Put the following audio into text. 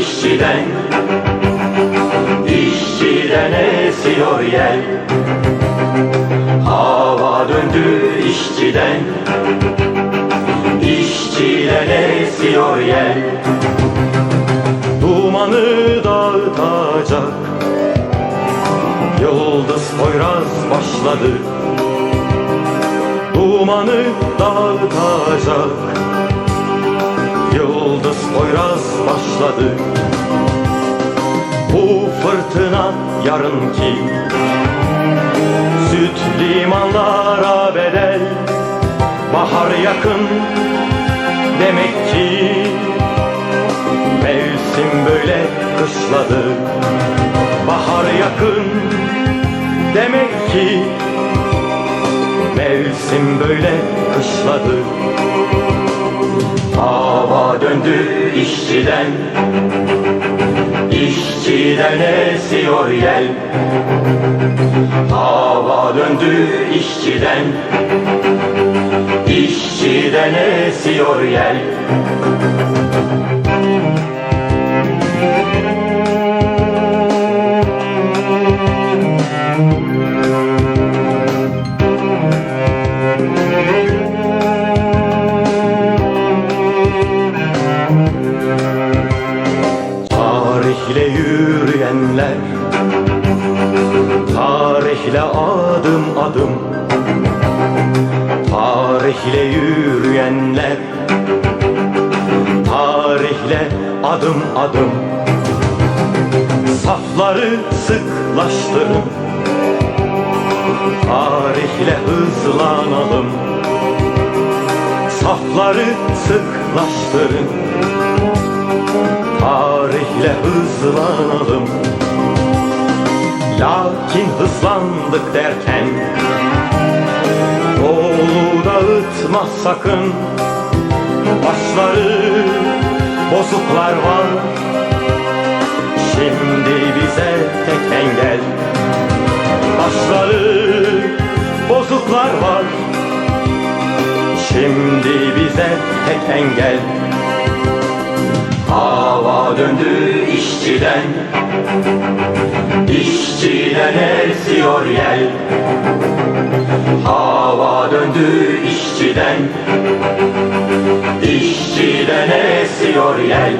işçiden. İşçiden esiyor yel. Hava döndü işçiden. İşçiden esiyor yel. Dumanı dağıtacak. Yıldız Poyraz başladı. Dumanı dağıtacak Yıldız Poyraz başladı. Bu fırtına yarınki Süt limanlara bedel Bahar yakın demek ki Mevsim böyle kışladı. Bahar yakın demek ki Mevsim böyle kışladı Hava döndü işçiden. İşçiden esiyor yel. Hava döndü işçiden. İşçiden esiyor yel yürüyenler Tarihle adım adım Tarihle yürüyenler Tarihle adım adım. Safları sıklaştırın Tarihle hızlanalım. Safları sıklaştırın Tarihle hızlanalım Lakin hızlandık derken. Yolu dağıtma sakın Başları bozuklar var. Şimdi bize tek engel Başları bozuklar var. Şimdi bize tek engel. Hava döndü işçiden İşçiden esiyor yel. Hava döndü işçiden. İşçiden esiyor yel